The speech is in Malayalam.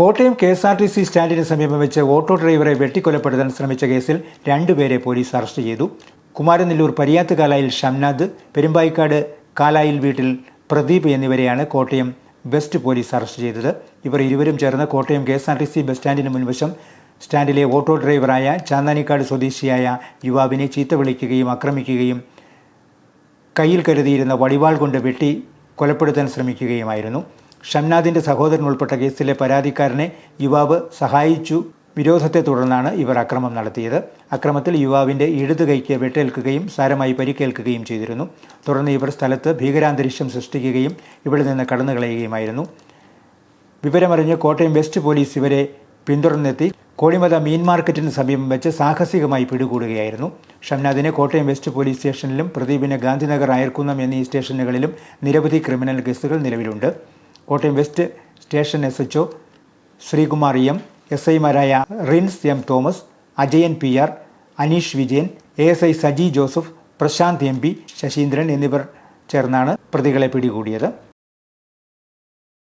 Kottayam K S R T C സ്റ്റാൻഡിന് സമീപം വെച്ച് ഓട്ടോ ഡ്രൈവറെ വെട്ടിക്കൊലപ്പെടുത്താൻ ശ്രമിച്ച കേസിൽ രണ്ടുപേരെ പോലീസ് അറസ്റ്റ് ചെയ്തു. കുമാരനെല്ലൂർ പരിയാത്ത് കാലായിൽ ഷംനാദ് പെരുമ്പായിക്കാട് കാലായിൽ വീട്ടിൽ പ്രദീപ് എന്നിവരെയാണ് കോട്ടയം വെസ്റ്റ് പോലീസ് അറസ്റ്റ് ചെയ്തത്. ഇവർ ഇരുവരും ചേർന്ന് Kottayam K S R T C bus സ്റ്റാൻഡിന് മുൻവശം സ്റ്റാൻഡിലെ ഓട്ടോ ഡ്രൈവറായ ചാന്താനിക്കാട് സ്വദേശിയായ യുവാവിനെ ചീത്ത വിളിക്കുകയും ആക്രമിക്കുകയും കയ്യിൽ കരുതിയിരുന്ന വടിവാൾ കൊണ്ട് വെട്ടി കൊലപ്പെടുത്താൻ ശ്രമിക്കുകയുമായിരുന്നു. ഷംനാദിന്റെ സഹോദരൻ ഉൾപ്പെട്ട കേസിലെ പരാതിക്കാരനെ യുവാവ് സഹായിച്ചു. വിരോധത്തെ തുടർന്നാണ് ഇവർ അക്രമം നടത്തിയത്. അക്രമത്തിൽ യുവാവിന്റെ ഇടതു കൈക്ക് വെട്ടേൽക്കുകയും സാരമായി പരിക്കേൽക്കുകയും ചെയ്തിരുന്നു. തുടർന്ന് ഇവർ സ്ഥലത്ത് ഭീകരാന്തരീക്ഷം സൃഷ്ടിക്കുകയും ഇവിടെ നിന്ന് കടന്നു കളയുകയുമായിരുന്നു വിവരമറിഞ്ഞ് കോട്ടയം വെസ്റ്റ് പോലീസ് ഇവരെ പിന്തുടർന്നെത്തി. കോഴിമത മീൻ മാർക്കറ്റിന് സമീപം വെച്ച് സാഹസികമായി പിടികൂടുകയായിരുന്നു. ഷംനാദിനെ കോട്ടയം വെസ്റ്റ് പോലീസ് സ്റ്റേഷനിലും പ്രദീപിനെ ഗാന്ധിനഗർ അയർക്കുന്നം എന്നീ സ്റ്റേഷനുകളിലും നിരവധി ക്രിമിനൽ കേസുകൾ നിലവിലുണ്ട്. Kottayam west station S H Sreekumar M S ഐമാരായ Rins M Thomas Ajayan P R Aneesh Vijayan A S I Saji Joseph Prashanth M P Sasheendran എന്നിവർ ചേർന്നാണ് പ്രതികളെ പിടികൂടിയത്.